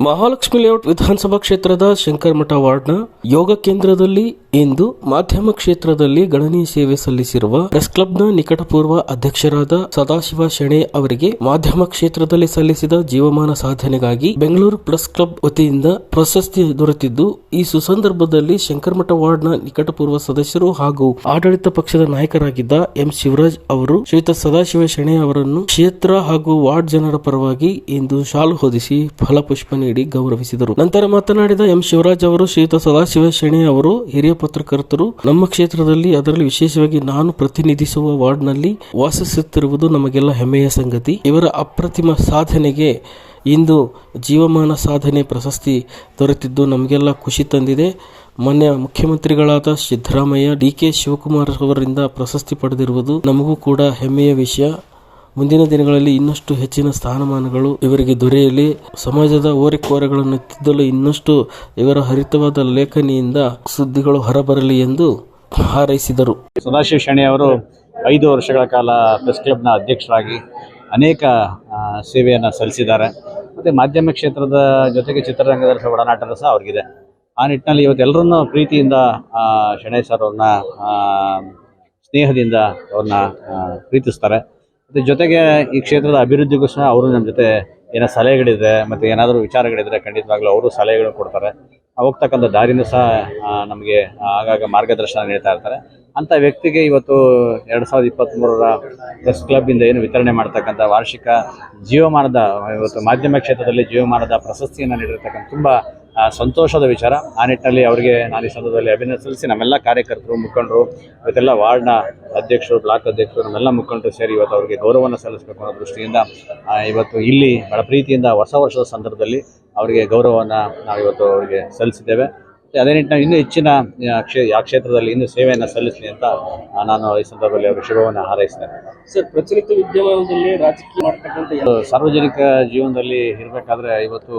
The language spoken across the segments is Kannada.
ಮಹಾಲಕ್ಷ್ಮಿ ಲೇಔಟ್ ವಿಧಾನಸಭಾ ಕ್ಷೇತ್ರದ ಶಂಕರಮಠ ವಾರ್ಡ್ನ ಯೋಗ ಕೇಂದ್ರದಲ್ಲಿ ಇಂದು ಮಾಧ್ಯಮ ಕ್ಷೇತ್ರದಲ್ಲಿ ಗಣನೀಯ ಸೇವೆ ಸಲ್ಲಿಸಿರುವ ಪ್ರೆಸ್ ಕ್ಲಬ್ನ ನಿಕಟಪೂರ್ವ ಅಧ್ಯಕ್ಷರಾದ ಸದಾಶಿವ ಶೆಣೆ ಅವರಿಗೆ ಮಾಧ್ಯಮ ಕ್ಷೇತ್ರದಲ್ಲಿ ಸಲ್ಲಿಸಿದ ಜೀವಮಾನ ಸಾಧನೆಗಾಗಿ ಬೆಂಗಳೂರು ಪ್ರೆಸ್ ಕ್ಲಬ್ ವತಿಯಿಂದ ಪ್ರಶಸ್ತಿ ದೊರೆತಿದ್ದು, ಈ ಸುಸಂದರ್ಭದಲ್ಲಿ ಶಂಕರಮಠ ವಾರ್ಡ್ನ ನಿಕಟಪೂರ್ವ ಸದಸ್ಯರು ಹಾಗೂ ಆಡಳಿತ ಪಕ್ಷದ ನಾಯಕರಾಗಿದ್ದ ಎಂ ಶಿವರಾಜ್ ಅವರು ಶ್ರೀತ ಸದಾಶಿವ ಶೆಣೆ ಅವರನ್ನು ಕ್ಷೇತ್ರ ಹಾಗೂ ವಾರ್ಡ್ ಜನರ ಪರವಾಗಿ ಇಂದು ಶಾಲು ಹೊದಿಸಿ ಫಲಪುಷ್ಪ ನೀಡಿ ಗೌರವಿಸಿದರು. ನಂತರ ಮಾತನಾಡಿದ ಎಂ. ಶಿವರಾಜ್ ಅವರು, ಶ್ರೀಯುತ ಸದಾಶಿವ ಶೆಣೆ ಅವರು, ಹಿರಿಯ ಪತ್ರಕರ್ತರು, ನಮ್ಮ ಕ್ಷೇತ್ರದಲ್ಲಿ ಅದರಲ್ಲಿ ವಿಶೇಷವಾಗಿ ನಾನು ಪ್ರತಿನಿಧಿಸುವ ವಾರ್ಡ್ನಲ್ಲಿ ವಾಸಿಸುತ್ತಿರುವುದು ನಮಗೆಲ್ಲ ಹೆಮ್ಮೆಯ ಸಂಗತಿ. ಇವರ ಅಪ್ರತಿಮ ಸಾಧನೆಗೆ ಇಂದು ಜೀವಮಾನ ಸಾಧನೆ ಪ್ರಶಸ್ತಿ ದೊರೆತಿದ್ದು ನಮಗೆಲ್ಲ ಖುಷಿ ತಂದಿದೆ. ಮೊನ್ನೆ ಮುಖ್ಯಮಂತ್ರಿಗಳಾದ ಸಿದ್ದರಾಮಯ್ಯ, ಡಿ ಕೆ ಶಿವಕುಮಾರ್ ಅವರಿಂದ ಪ್ರಶಸ್ತಿ ಪಡೆದಿರುವುದು ನಮಗೂ ಕೂಡ ಹೆಮ್ಮೆಯ ವಿಷಯ. ಮುಂದಿನ ದಿನಗಳಲ್ಲಿ ಇನ್ನಷ್ಟು ಹೆಚ್ಚಿನ ಸ್ಥಾನಮಾನಗಳು ಇವರಿಗೆ ದೊರೆಯಲಿ. ಸಮಾಜದ ಓರೆಕೋರೆಗಳನ್ನು ತಿದ್ದಲು ಇನ್ನಷ್ಟು ಇವರ ಹರಿತವಾದ ಲೇಖನಿಯಿಂದ ಸುದ್ದಿಗಳು ಹೊರಬರಲಿ ಎಂದು ಹಾರೈಸಿದರು. ಸದಾಶಿವ ಶೆಣೆ ಅವರು ಐದು ವರ್ಷಗಳ ಕಾಲ ಪ್ರೆಸ್ ಕ್ಲಬ್ನ ಅಧ್ಯಕ್ಷರಾಗಿ ಅನೇಕ ಸೇವೆಯನ್ನು ಸಲ್ಲಿಸಿದ್ದಾರೆ. ಮತ್ತು ಮಾಧ್ಯಮ ಕ್ಷೇತ್ರದ ಜೊತೆಗೆ ಚಿತ್ರರಂಗದ ಸಹ ಒಡನಾಟದ ಸಹ ಅವ್ರಿಗಿದೆ. ಆ ನಿಟ್ಟಿನಲ್ಲಿ ಇವತ್ತೆಲ್ಲರನ್ನೂ ಪ್ರೀತಿಯಿಂದ ಶೆಣೈ ಸರ್ ಅವ್ರನ್ನ ಸ್ನೇಹದಿಂದ ಅವ್ರನ್ನ ಪ್ರೀತಿಸ್ತಾರೆ. ಮತ್ತು ಜೊತೆಗೆ ಈ ಕ್ಷೇತ್ರದ ಅಭಿವೃದ್ಧಿಗೂ ಸಹ ಅವರು ನಮ್ಮ ಜೊತೆ ಏನೋ ಸಲಹೆಗಳಿದೆ ಮತ್ತು ಏನಾದರೂ ವಿಚಾರಗಳಿದ್ರೆ ಖಂಡಿತವಾಗ್ಲೂ ಅವರು ಸಲಹೆಗಳು ಕೊಡ್ತಾರೆ. ಹೋಗ್ತಕ್ಕಂಥ ದಾರಿನೂ ಸಹ ನಮಗೆ ಆಗಾಗ ಮಾರ್ಗದರ್ಶನ ನೀಡ್ತಾ ಇರ್ತಾರೆ. ಅಂಥ ವ್ಯಕ್ತಿಗೆ ಇವತ್ತು ಎರಡು ಸಾವಿರದ ಇಪ್ಪತ್ತ್ಮೂರರ ಪ್ರೆಸ್ ಕ್ಲಬ್ಬಿಂದ ಏನು ವಿತರಣೆ ಮಾಡ್ತಕ್ಕಂಥ ವಾರ್ಷಿಕ ಜೀವಮಾನದ, ಇವತ್ತು ಮಾಧ್ಯಮ ಕ್ಷೇತ್ರದಲ್ಲಿ ಜೀವಮಾನದ ಪ್ರಶಸ್ತಿಯನ್ನು ನೀಡಿರ್ತಕ್ಕಂಥ ತುಂಬ ಸಂತೋಷದ ವಿಚಾರ. ಆ ನಿಟ್ಟಿನಲ್ಲಿ ಅವರಿಗೆ ನಾನು ಈ ಸಂದರ್ಭದಲ್ಲಿ ಅಭಿನಂದನೆ ಸಲ್ಲಿಸಿ, ನಮ್ಮೆಲ್ಲ ಕಾರ್ಯಕರ್ತರು, ಮುಖಂಡರು, ಇವತ್ತೆಲ್ಲ ವಾರ್ಡ್ನ ಅಧ್ಯಕ್ಷರು, ಬ್ಲಾಕ್ ಅಧ್ಯಕ್ಷರು, ನಮ್ಮೆಲ್ಲ ಮುಖಂಡರು ಸೇರಿ ಇವತ್ತು ಅವರಿಗೆ ಗೌರವವನ್ನು ಸಲ್ಲಿಸಬೇಕು ಅನ್ನೋ ದೃಷ್ಟಿಯಿಂದ ಇವತ್ತು ಇಲ್ಲಿ ಬಹಳ ಪ್ರೀತಿಯಿಂದ ಹೊಸ ವರ್ಷದ ಸಂದರ್ಭದಲ್ಲಿ ಅವರಿಗೆ ಗೌರವವನ್ನು ನಾವು ಇವತ್ತು ಅವರಿಗೆ ಸಲ್ಲಿಸಿದ್ದೇವೆ. ಅದೇ ನಿಟ್ಟಿನಲ್ಲಿ ಇನ್ನೂ ಹೆಚ್ಚಿನ ಆ, ಕ್ಷೇ ಆ ಕ್ಷೇತ್ರದಲ್ಲಿ ಇನ್ನೂ ಸೇವೆಯನ್ನು ಸಲ್ಲಿಸಲಿ ಅಂತ ನಾನು ಈ ಸಂದರ್ಭದಲ್ಲಿ ಅವರ ಶುಭವನ್ನು ಹಾರೈಸ್ತೇನೆ. ಸರ್ ಪ್ರಚಲಿತ ವಿದ್ಯಮಾನದಲ್ಲಿ ರಾಜಕೀಯ ಮಾಡ್ತಕ್ಕಂಥ ಸಾರ್ವಜನಿಕ ಜೀವನದಲ್ಲಿ ಇರಬೇಕಾದ್ರೆ ಇವತ್ತು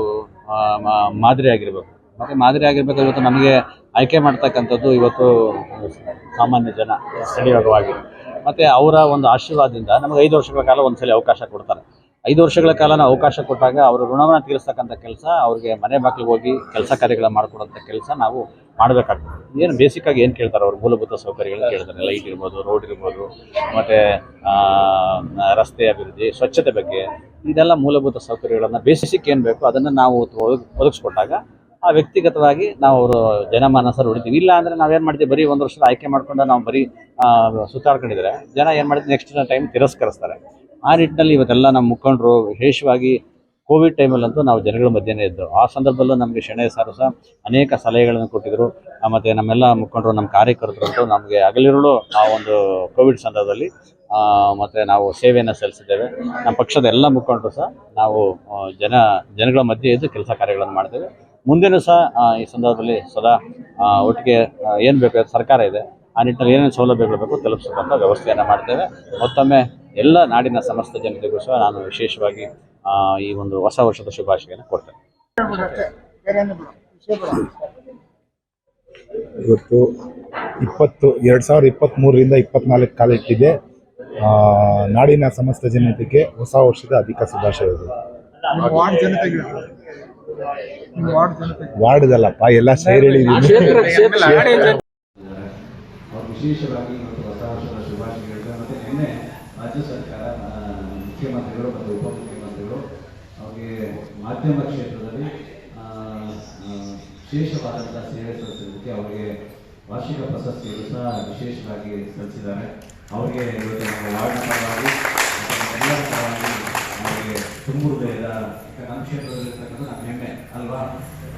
ಮಾದರಿ ಆಗಿರ್ಬೇಕು. ಮತ್ತೆ ಮಾದರಿ ಆಗಿರ್ಬೇಕು ಇವತ್ತು ನಮಗೆ ಆಯ್ಕೆ ಮಾಡ್ತಕ್ಕಂಥದ್ದು ಇವತ್ತು ಸಾಮಾನ್ಯ ಜನ ಸ್ಥಳೀಯವಾಗಿ. ಮತ್ತೆ ಅವರ ಒಂದು ಆಶೀರ್ವಾದದಿಂದ ನಮಗೆ ಐದು ವರ್ಷಗಳ ಕಾಲ ಒಂದ್ಸಲಿ ಅವಕಾಶ ಕೊಡ್ತಾರೆ. ಐದು ವರ್ಷಗಳ ಕಾಲ ನಾವು ಅವಕಾಶ ಕೊಟ್ಟಾಗ ಅವರು ಋಣವನ್ನು ತೀರಿಸ್ತಕ್ಕಂಥ ಕೆಲಸ, ಅವ್ರಿಗೆ ಮನೆ ಮಕ್ಳಿಗೆ ಹೋಗಿ ಕೆಲಸ ಕಾರ್ಯಗಳ ಮಾಡಿಕೊಡೋಂಥ ಕೆಲಸ ನಾವು ಮಾಡಬೇಕಾಗ್ತದೆ. ಏನು ಬೇಸಿಕ್ ಆಗಿ ಏನು ಕೇಳ್ತಾರೆ ಅವ್ರು? ಮೂಲಭೂತ ಸೌಕರ್ಯಗಳನ್ನ ಕೇಳ್ತಾರೆ. ಲೈಟ್ ಇರ್ಬೋದು ರೋಡ್ ಇರ್ಬೋದು, ಮತ್ತು ರಸ್ತೆ ಅಭಿವೃದ್ಧಿ, ಸ್ವಚ್ಛತೆ ಬಗ್ಗೆ ಇದೆಲ್ಲ ಮೂಲಭೂತ ಸೌಕರ್ಯಗಳನ್ನು ಬೇಸಿಕ್ ಏನು ಬೇಕು ಅದನ್ನು ನಾವು ಒದಗ್, ಒದಗಿಸ್ಕೊಟ್ಟಾಗ ಆ ವ್ಯಕ್ತಿಗತವಾಗಿ ನಾವು ಅವರು ಜನಮಾನಸರು ಹೊಡಿತೀವಿ ಇಲ್ಲ ಅಂದರೆ ನಾವೇನು ಮಾಡ್ತೀವಿ? ಬರೀ ಒಂದು ವರ್ಷದ ಆಯ್ಕೆ ಮಾಡ್ಕೊಂಡು ನಾವು ಬರೀ ಸುತ್ತಾಡ್ಕೊಂಡಿದ್ರೆ ಜನ ಏನು ಮಾಡ್ತೀವಿ ನೆಕ್ಸ್ಟ್ ಟೈಮ್ ತಿರಸ್ಕರಿಸ್ತಾರೆ. ಆ ನಿಟ್ಟಿನಲ್ಲಿ ಇವತ್ತೆಲ್ಲ ನಮ್ಮ ಮುಖಂಡರು ವಿಶೇಷವಾಗಿ ಕೋವಿಡ್ ಟೈಮಲ್ಲಂತೂ ನಾವು ಜನಗಳ ಮಧ್ಯೆನೇ ಇದ್ದು ಆ ಸಂದರ್ಭದಲ್ಲೂ ನಮಗೆ ಶೆಣೆ ಸಾರು ಸಹ ಅನೇಕ ಸಲಹೆಗಳನ್ನು ಕೊಟ್ಟಿದ್ದರು ಮತ್ತು ನಮ್ಮೆಲ್ಲ ಮುಖಂಡರು, ನಮ್ಮ ಕಾರ್ಯಕರ್ತರಂತೂ ನಮಗೆ ಹಗಲಿರುಳು ಆ ಒಂದು ಕೋವಿಡ್ ಸಂದರ್ಭದಲ್ಲಿ ಮತ್ತೆ ನಾವು ಸೇವೆಯನ್ನು ಸಲ್ಲಿಸಿದ್ದೇವೆ. ನಮ್ಮ ಪಕ್ಷದ ಎಲ್ಲ ಮುಖಂಡರು ಸಹ ನಾವು ಜನ, ಜನಗಳ ಮಧ್ಯೆ ಇದ್ದು ಕೆಲಸ ಕಾರ್ಯಗಳನ್ನು ಮಾಡ್ತೇವೆ. ಮುಂದೆನೂ ಸಹ ಈ ಸಂದರ್ಭದಲ್ಲಿ ಸದಾ ಒಟ್ಟಿಗೆ ಏನು ಬೇಕು ಸರ್ಕಾರ ಇದೆ. ಆ ನಿಟ್ಟಿನಲ್ಲಿ ಏನೇನು ಸೌಲಭ್ಯಗಳು ಬೇಕು ತಲುಪಿಸುವಂಥ ವ್ಯವಸ್ಥೆಯನ್ನು ಮಾಡ್ತೇವೆ. ಮತ್ತೊಮ್ಮೆ ಎಲ್ಲ ನಾಡಿನ ಸಮಸ್ತ ಜನತೆಗೂ ಸಹ ನಾನು ವಿಶೇಷವಾಗಿ ಆ, ಈ ಒಂದು ಹೊಸ ವರ್ಷದ ಶುಭಾಶಯನ ಕೊಡ್ತೇನೆ. ಇವತ್ತು ಇಪ್ಪತ್ತು ಎರಡು ಸಾವಿರದ ಇಪ್ಪತ್ತ್ಮೂರರಿಂದ ಇಪ್ಪತ್ನಾಲ್ಕು ಕಾಲಿಟ್ಟಿದೆ ಆ, ನಾಡಿನ ಸಮಸ್ತ ಜನತೆಗೆ ಹೊಸ ವರ್ಷದ ಅಧಿಕ ಶುಭಾಶಯಗಳು. ವಾರ್ಡ್ ವಾರ್ಡ್ದಲ್ಲಪ್ಪ ಎಲ್ಲ ಸೇರಿ ವಿಶೇಷವಾಗಿ ಇವತ್ತು ಹೊಸ ವರ್ಷದ ಶುಭಾಶಯಗಳಿದೆ ಮತ್ತು ನಿನ್ನೆ ರಾಜ್ಯ ಸರ್ಕಾರ ಮುಖ್ಯಮಂತ್ರಿಗಳು ಮತ್ತು ಉಪಮುಖ್ಯಮಂತ್ರಿಗಳು ಅವರಿಗೆ ಮಾಧ್ಯಮ ಕ್ಷೇತ್ರದಲ್ಲಿ ವಿಶೇಷವಾದಂಥ ಸೇವೆ ಸಲ್ಲಿಸಲಿಕ್ಕೆ ಅವರಿಗೆ ವಾರ್ಷಿಕ ಪ್ರಶಸ್ತಿಯನ್ನು ಸಹ ವಿಶೇಷವಾಗಿ ಸಲ್ಲಿಸಿದ್ದಾರೆ. ಅವರಿಗೆ ಇವತ್ತು ನಮ್ಮ ವಾರ್ಡ್ ಪರವಾಗಿ ಪರವಾಗಿ ಅವರಿಗೆ ತುಂಬ ಹೃದಯದ ನಮ್ಮ ಕ್ಷೇತ್ರದಲ್ಲಿರ್ತಕ್ಕಂಥ ನಮ್ಮ ಹೆಮ್ಮೆ ಅಲ್ವಾ?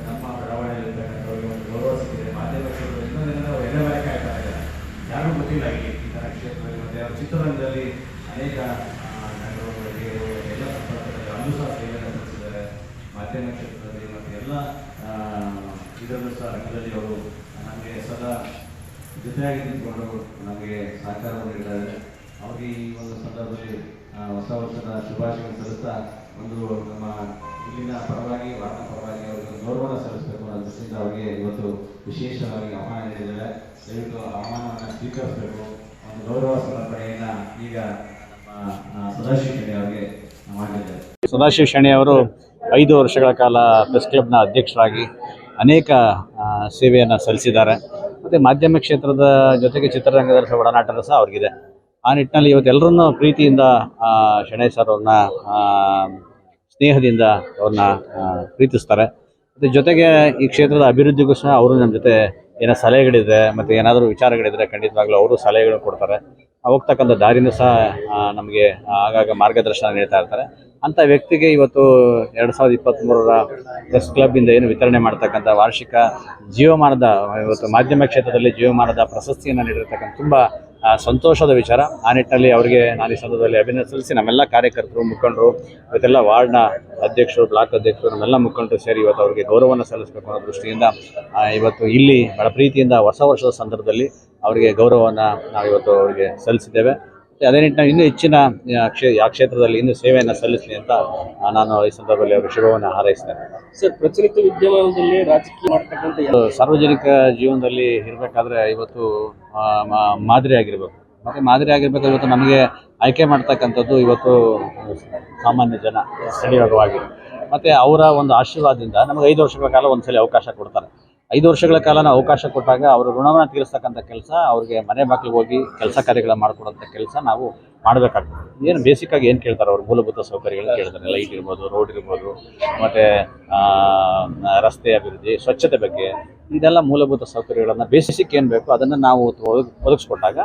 ನಮ್ಮ ಬಡಾವಣೆಯಲ್ಲಿರ್ತಕ್ಕಂಥವ್ರಿಗೆ ಒಂದು ಗೌರವ ಸಿಕ್ಕಿದೆ. ಮಾಧ್ಯಮ ಕ್ಷೇತ್ರದಲ್ಲಿ ಇನ್ನೊಂದೇನಂದ್ರೆ ಅವ್ರು ಎಲೆ ಬಾರಿ ಕಾಯ್ತಾ ಇದ್ದಾರೆ ಯಾರೂ ಗೊತ್ತಿಲ್ಲ ಈ ಕ್ಷೇತ್ರದಲ್ಲಿ. ಮತ್ತು ಅವ್ರ ಚಿತ್ರರಂಗದಲ್ಲಿ ಅನೇಕ ನಟರುಗಳಿಗೆ ಎಲ್ಲ ಸಂಪರ್ಕದಲ್ಲಿ ಅಲ್ಲೂ ಸಹ ಸೇವೆಯನ್ನು ಸಲ್ಲಿಸಿದ್ದಾರೆ ಮಾಧ್ಯಮ ಕ್ಷೇತ್ರದಲ್ಲಿ ಮತ್ತು ಎಲ್ಲ ಇದರಲ್ಲೂ ಸಹ ರಂಗದಲ್ಲಿ ಅವರು ನಮಗೆ ಸದಾ ಜೊತೆಯಾಗಿ ನಿಂತ್ಕೊಂಡು ನಮಗೆ ಸಹಕಾರ ನೀಡಿದ್ದಾರೆ. ಅವರಿಗೆ ಈ ಒಂದು ಸಂದರ್ಭದಲ್ಲಿ ಹೊಸ ವರ್ಷದ ಶುಭಾಶಯ ಸಲ್ಲಿಸ್ತಾ ಒಂದು ನಮ್ಮ ಇಲ್ಲಿನ ಪರವಾಗಿ ವಾರ್ಡ್ನ ಪರವಾಗಿ ಅವರಿಗೆ ಗೌರವನ ಸಲ್ಲಿಸಬೇಕು. ಅನ್ನೋ ದೃಷ್ಟಿಯಿಂದ ಅವರಿಗೆ ಇವತ್ತು ವಿಶೇಷವಾಗಿ ಆಹ್ವಾನ ನೀಡಿದ್ದಾರೆ ದಯವಿಟ್ಟು ಆಹ್ವಾನವನ್ನು ಸ್ವೀಕರಿಸಬೇಕು. ಒಂದು ಗೌರವ ಸಮರ್ಪಣೆಯನ್ನು ಈಗ ಸದಾಶಿವ ಶೆಟ್ಟಿ ಅವರಿಗೆ ಮಾಡಿದ್ದಾರೆ. ಸದಾಶಿವ ಶೆಣೆ ಅವರು ಐದು ವರ್ಷಗಳ ಕಾಲ ಪ್ರೆಸ್ ಕ್ಲಬ್ನ ಅಧ್ಯಕ್ಷರಾಗಿ ಅನೇಕ ಸೇವೆಯನ್ನು ಸಲ್ಲಿಸಿದ್ದಾರೆ. ಮತ್ತು ಮಾಧ್ಯಮ ಕ್ಷೇತ್ರದ ಜೊತೆಗೆ ಚಿತ್ರರಂಗದ ಸಹ ಒಡನಾಟದ ಸಹ ಅವ್ರಿಗಿದೆ. ಆ ನಿಟ್ಟಿನಲ್ಲಿ ಇವತ್ತೆಲ್ಲರನ್ನೂ ಪ್ರೀತಿಯಿಂದ ಶೆಣೈ ಸರ್ ಅವ್ರನ್ನ ಸ್ನೇಹದಿಂದ ಅವ್ರನ್ನ ಪ್ರೀತಿಸ್ತಾರೆ. ಜೊತೆಗೆ ಈ ಕ್ಷೇತ್ರದ ಅಭಿವೃದ್ಧಿಗೂ ಸಹ ಅವರು ನಮ್ಮ ಜೊತೆ ಏನೋ ಸಲಹೆಗಳಿದ್ರೆ ಮತ್ತು ಏನಾದರೂ ವಿಚಾರಗಳಿದ್ರೆ ಖಂಡಿತವಾಗ್ಲೂ ಅವರು ಸಲಹೆಗಳು ಕೊಡ್ತಾರೆ. ಹೋಗ್ತಕ್ಕಂಥ ದಾರಿನೂ ಸಹ ನಮಗೆ ಆಗಾಗ ಮಾರ್ಗದರ್ಶನ ನೀಡ್ತಾ ಇರ್ತಾರೆ. ಅಂಥ ವ್ಯಕ್ತಿಗೆ ಇವತ್ತು ಎರಡು ಸಾವಿರದ ಇಪ್ಪತ್ತ್ಮೂರರ ಪ್ರೆಸ್ ಕ್ಲಬ್ಬಿಂದ ಏನು ವಿತರಣೆ ಮಾಡ್ತಕ್ಕಂಥ ವಾರ್ಷಿಕ ಜೀವಮಾನದ, ಇವತ್ತು ಮಾಧ್ಯಮ ಕ್ಷೇತ್ರದಲ್ಲಿ ಜೀವಮಾನದ ಪ್ರಶಸ್ತಿಯನ್ನು ನೀಡಿರ್ತಕ್ಕಂಥ ತುಂಬ ಸಂತೋಷದ ವಿಚಾರ. ಆ ನಿಟ್ಟಿನಲ್ಲಿ ಅವರಿಗೆ ನಾನು ಈ ಸಂದರ್ಭದಲ್ಲಿ ಅಭಿನಂದನೆ ಸಲ್ಲಿಸಿ, ನಮ್ಮೆಲ್ಲ ಕಾರ್ಯಕರ್ತರು, ಮುಖಂಡರು, ಇವತ್ತೆಲ್ಲ ವಾರ್ಡ್ನ ಅಧ್ಯಕ್ಷರು, ಬ್ಲಾಕ್ ಅಧ್ಯಕ್ಷರು, ನಮ್ಮೆಲ್ಲ ಮುಖಂಡರು ಸೇರಿ ಇವತ್ತು ಅವರಿಗೆ ಗೌರವವನ್ನು ಸಲ್ಲಿಸಬೇಕು ಅನ್ನೋ ದೃಷ್ಟಿಯಿಂದ ಇವತ್ತು ಇಲ್ಲಿ ಬಹಳ ಪ್ರೀತಿಯಿಂದ ಹೊಸ ವರ್ಷದ ಸಂದರ್ಭದಲ್ಲಿ ಅವರಿಗೆ ಗೌರವವನ್ನು ನಾವು ಇವತ್ತು ಅವರಿಗೆ ಸಲ್ಲಿಸಿದ್ದೇವೆ. ಅದೇ ನಿಟ್ಟಿನಲ್ಲಿ ಇನ್ನೂ ಹೆಚ್ಚಿನ ಆ, ಕ್ಷೇ ಆ ಕ್ಷೇತ್ರದಲ್ಲಿ ಇನ್ನೂ ಸೇವೆಯನ್ನು ಸಲ್ಲಿಸಲಿ ಅಂತ ನಾನು ಈ ಸಂದರ್ಭದಲ್ಲಿ ಅವರಿಗೆ ಶುಭವನ್ನು ಹಾರೈಸ್ತೇನೆ. ಸರ್ ಪ್ರಚಲಿತ ವಿದ್ಯಮಾನದಲ್ಲಿ ರಾಜಕೀಯ ಮಾಡ್ತಕ್ಕಂಥ ಸಾರ್ವಜನಿಕ ಜೀವನದಲ್ಲಿ ಇರಬೇಕಾದ್ರೆ ಇವತ್ತು ಮಾದರಿ ಆಗಿರ್ಬೇಕು. ಮತ್ತೆ ಮಾದರಿ ಆಗಿರ್ಬೇಕು ಇವತ್ತು ನಮಗೆ ಆಯ್ಕೆ ಮಾಡ್ತಕ್ಕಂಥದ್ದು ಇವತ್ತು ಸಾಮಾನ್ಯ ಜನ ಸ್ಥಳೀಯವಾಗಿ ಮತ್ತೆ ಅವರ ಒಂದು ಆಶೀರ್ವಾದದಿಂದ ನಮಗೆ ಐದು ವರ್ಷಗಳ ಕಾಲ ಒಂದ್ಸಲಿ ಅವಕಾಶ ಕೊಡ್ತಾರೆ. ಐದು ವರ್ಷಗಳ ಕಾಲ ಅವಕಾಶ ಕೊಟ್ಟಾಗ ಅವರು ಋಣವನ್ನು ತೀರಿಸ್ತಕ್ಕಂಥ ಕೆಲಸ, ಅವ್ರಿಗೆ ಮನೆ ಬಾಗಿಲಿಗೆ ಹೋಗಿ ಕೆಲಸ ಕಾರ್ಯಗಳ ಮಾಡಿಕೊಡೋಂಥ ಕೆಲಸ ನಾವು ಮಾಡಬೇಕಾಗ್ತದೆ. ಏನು ಬೇಸಿಕ್ ಆಗಿ ಏನು ಕೇಳ್ತಾರೆ ಅವ್ರ? ಮೂಲಭೂತ ಸೌಕರ್ಯಗಳನ್ನ ಕೇಳ್ತಾರೆ. ಲೈಟ್ ಇರ್ಬೋದು ರೋಡ್ ಇರ್ಬೋದು, ಮತ್ತು ರಸ್ತೆ ಅಭಿವೃದ್ಧಿ, ಸ್ವಚ್ಛತೆ ಬಗ್ಗೆ ಇದೆಲ್ಲ ಮೂಲಭೂತ ಸೌಕರ್ಯಗಳನ್ನು ಬೇಸಿಕ್ ಏನು ಬೇಕು ಅದನ್ನು ನಾವು ಒದಗ್- ಒದಗಿಸ್ಕೊಟ್ಟಾಗ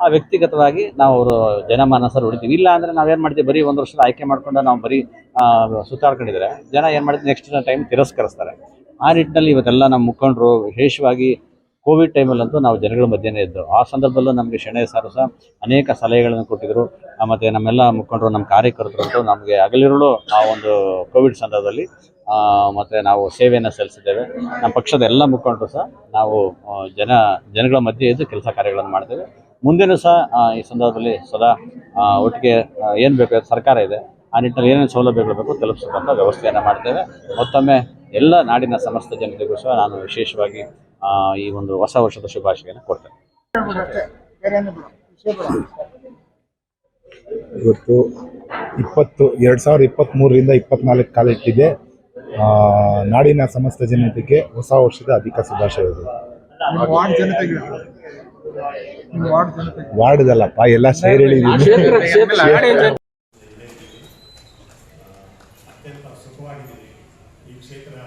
ಆ ವ್ಯಕ್ತಿಗತವಾಗಿ ನಾವು ಅವರು ಜನಮಾನಸರು ಹೊಡಿತೀವಿ ಇಲ್ಲ ಅಂದರೆ ನಾವೇನು ಮಾಡ್ತೀವಿ? ಬರೀ ಒಂದು ವರ್ಷದ ಆಯ್ಕೆ ಮಾಡ್ಕೊಂಡು ನಾವು ಬರೀ ಸುತ್ತಾಡ್ಕೊಂಡಿದ್ರೆ ಜನ ಏನು ಮಾಡ್ತೀವಿ ನೆಕ್ಸ್ಟ್ ಟೈಮ್ ತಿರಸ್ಕರಿಸ್ತಾರೆ. ಆ ನಿಟ್ಟಿನಲ್ಲಿ ಇವತ್ತೆಲ್ಲ ನಮ್ಮ ಮುಖಂಡರು ವಿಶೇಷವಾಗಿ ಕೋವಿಡ್ ಟೈಮಲ್ಲಂತೂ ನಾವು ಜನಗಳ ಮಧ್ಯೆನೇ ಇದ್ದು ಆ ಸಂದರ್ಭದಲ್ಲೂ ನಮಗೆ ಶೆಣೆ ಸಾರು ಸಹ ಅನೇಕ ಸಲಹೆಗಳನ್ನು ಕೊಟ್ಟಿದ್ದರು ಮತ್ತು ನಮ್ಮೆಲ್ಲ ಮುಖಂಡರು, ನಮ್ಮ ಕಾರ್ಯಕರ್ತರಂತೂ ನಮಗೆ ಹಗಲಿರುಳು ಆ ಒಂದು ಕೋವಿಡ್ ಸಂದರ್ಭದಲ್ಲಿ ಮತ್ತೆ ನಾವು ಸೇವೆಯನ್ನು ಸಲ್ಲಿಸಿದ್ದೇವೆ. ನಮ್ಮ ಪಕ್ಷದ ಎಲ್ಲ ಮುಖಂಡರು ಸಹ ನಾವು ಜನ, ಜನಗಳ ಮಧ್ಯೆ ಇದ್ದು ಕೆಲಸ ಕಾರ್ಯಗಳನ್ನು ಮಾಡ್ತೇವೆ. ಮುಂದೆನೂ ಸಹ ಈ ಸಂದರ್ಭದಲ್ಲಿ ಸದಾ ಒಟ್ಟಿಗೆ ಏನು ಬೇಕು ಸರ್ಕಾರ ಇದೆ, ಆ ನಿಟ್ಟಿನಲ್ಲಿ ಏನೇನು ಸೌಲಭ್ಯಗಳು ಬೇಕು ತಲುಪಿಸ್ತಕ್ಕಂಥ ವ್ಯವಸ್ಥೆಯನ್ನು ಮಾಡ್ತೇವೆ. ಮತ್ತೊಮ್ಮೆ ಎಲ್ಲ ನಾಡಿನ ಸಮಸ್ತ ಜನತೆಗೂ ಸಹ ನಾನು ವಿಶೇಷವಾಗಿ ಆ, ಈ ಒಂದು ಹೊಸ ವರ್ಷದ ಶುಭಾಶಯನ ಕೊಡ್ತೇನೆ. ಇವತ್ತು ಇಪ್ಪತ್ತು ಎರಡು ಸಾವಿರದ ಇಪ್ಪತ್ತ್ಮೂರರಿಂದ ಇಪ್ಪತ್ನಾಲ್ಕು ಕಾಲಿಟ್ಟಿದೆ ಆ, ನಾಡಿನ ಸಮಸ್ತ ಜನತೆಗೆ ಹೊಸ ವರ್ಷದ ಅಧಿಕ ಶುಭಾಶಯಗಳು. ಜನತೆಗೆ ವಾರ್ಡ್ದಲ್ಲಪ್ಪ ಎಲ್ಲ ಸೇರಿ ಹೇಳಿದ್ದೀನಿ ಕ್ಷೇತ್ರ ಕ್ಷೇತ್ರ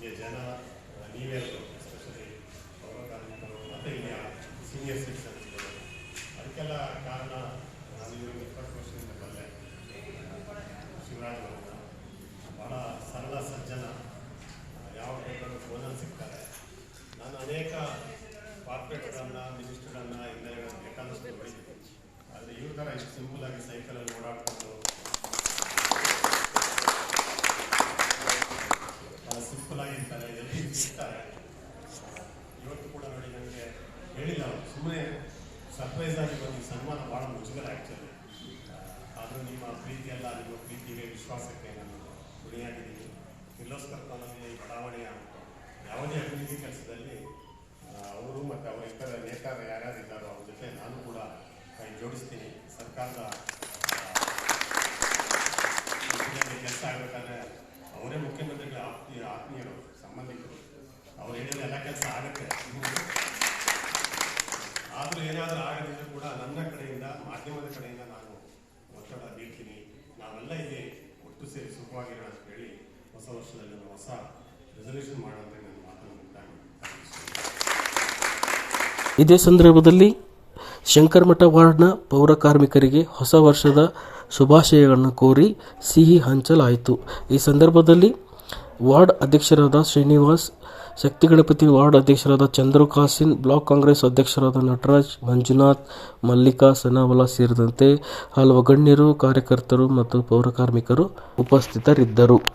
ಈ ಕ್ಷೇತ್ರಕ್ಕೆ ಜನ ನೀವೆಲ್ಲರೂ ಎಸ್ಪೆಷಲಿ ಪೌರ ಕಾರ್ಮಿಕರು, ಮತ್ತು ಇಲ್ಲಿಯ ಸೀನಿಯರ್ ಸಿಟಿಸನ್ಸ್ಗಳು ಅದಕ್ಕೆಲ್ಲ ಕಾರಣ ನಾನು ಇವರು ಇಪ್ಪತ್ತು ವರ್ಷದಿಂದ ಬಲ್ಲೆ ಶಿವರಾಜ್ ಅವರನ್ನ. ಭಾಳ ಸರಳ ಸಜ್ಜನ. ಯಾವ ಬೇಕಾದ್ರೂ ಫೋನಲ್ಲಿ ಸಿಗ್ತಾರೆ. ನಾನು ಅನೇಕ ಕಾರ್ಪೊರೇಟ್ಗಳನ್ನು ಮಿನಿಸ್ಟರ್ಗಳನ್ನ ಎಗಳನ್ನ ಬೇಕಾದಷ್ಟು ನೋಡಿದ್ದೀನಿ ಆದರೆ ಇವ್ರ ಥರ ಇಷ್ಟು ಸಿಂಪಲಾಗಿ ಸೈಕಲಲ್ಲಿ ಓಡಾಡ್ಕೊಂಡು ಭಾಳ ಸಿಂಪಲ್ ಆಗಿರ್ತಾರೆ ಎಲ್ಲಿ ಸಿಗ್ತಾರೆ ಇವತ್ತು ಕೂಡ ನೋಡಿ ನನಗೆ ಹೇಳಿಲ್ಲ ಅವರು. ಸುಮ್ಮನೆ ಸರ್ಪ್ರೈಸ್ ಆಗಿ ಬಂದು ಸನ್ಮಾನ ಭಾಳ ಮುಜುಗರ ಆಗ್ತದೆ ಆದರೂ ನಿಮ್ಮ ಪ್ರೀತಿಯೆಲ್ಲ, ನಿಮ್ಮ ಪ್ರೀತಿಗೆ ವಿಶ್ವಾಸಕ್ಕೆ ನಾನು ಗುಣಿಯಾಗಿದ್ದೀನಿ ಕಿರ್ಲೋಸ್ಕರ್ ಈ ಬಡಾವಣೆಯ ಯಾವುದೇ ಅಭಿವೃದ್ಧಿ ಕೆಲಸದಲ್ಲಿ ಅವರು ಮತ್ತು ಅವರ ಇತರ ನೇತಾರರು ಯಾರ್ಯಾರು ಇದ್ದಾರೋ ಅವ್ರ ಜೊತೆ ನಾನು ಕೂಡ ಕೈ ಜೋಡಿಸ್ತೀನಿ. ಸರ್ಕಾರದ ಕೆಲಸ ಆಗಬೇಕಾದ್ರೆ ಅವರೇ ಮುಖ್ಯಮಂತ್ರಿಗಳ ಆತ್ಮೀಯ ಆತ್ಮೀಯರು ಅವ್ರು ಹೇಳಿದ ಎಲ್ಲ ಕೆಲಸ ಆಗುತ್ತೆ. ಆದರೂ ಏನಾದರೂ ಆಗದಿದ್ರೂ ಕೂಡ ನನ್ನ ಕಡೆಯಿಂದ, ಮಾಧ್ಯಮದ ಕಡೆಯಿಂದ ನಾನು ಒತ್ತಡ ಬೀಳ್ತೀನಿ ನಾವೆಲ್ಲ ಇಲ್ಲಿ ಒಟ್ಟು ಸೇರಿ ಸುಖವಾಗಿರೋಣ ಅಂತ ಹೇಳಿ ಹೊಸ ವರ್ಷದಲ್ಲಿ ಒಂದು ಹೊಸ ರೆಸಲ್ಯೂಷನ್ ಮಾಡೋಂತ ನನ್ನ ಮಾತನ್ನು ಇದೇ ಸಂದರ್ಭದಲ್ಲಿ ಶಂಕರಮಠ ವಾರ್ಡ್ನ ಪೌರ ಕಾರ್ಮಿಕರಿಗೆ ಹೊಸ ವರ್ಷದ ಶುಭಾಶಯಗಳನ್ನು ಕೋರಿ ಸಿಹಿ ಹಂಚಲಾಯಿತು. ಈ ಸಂದರ್ಭದಲ್ಲಿ ವಾರ್ಡ್ ಅಧ್ಯಕ್ಷರಾದ ಶ್ರೀನಿವಾಸ್ ಶಕ್ತಿ ಗಣಪತಿ ವಾರ್ಡ್ ಅಧ್ಯಕ್ಷರಾದ ಚಂದ್ರು ಕಾಸಿನ್ ಬ್ಲಾಕ್ ಕಾಂಗ್ರೆಸ್ ಅಧ್ಯಕ್ಷರಾದ ನಟರಾಜ್, ಮಂಜುನಾಥ್, ಮಲ್ಲಿಕಾ, ಸನಾವಲ ಸೇರಿದಂತೆ ಹಲವು ಗಣ್ಯರು, ಕಾರ್ಯಕರ್ತರು ಮತ್ತು ಪೌರಕಾರ್ಮಿಕರು ಉಪಸ್ಥಿತರಿದ್ದರು.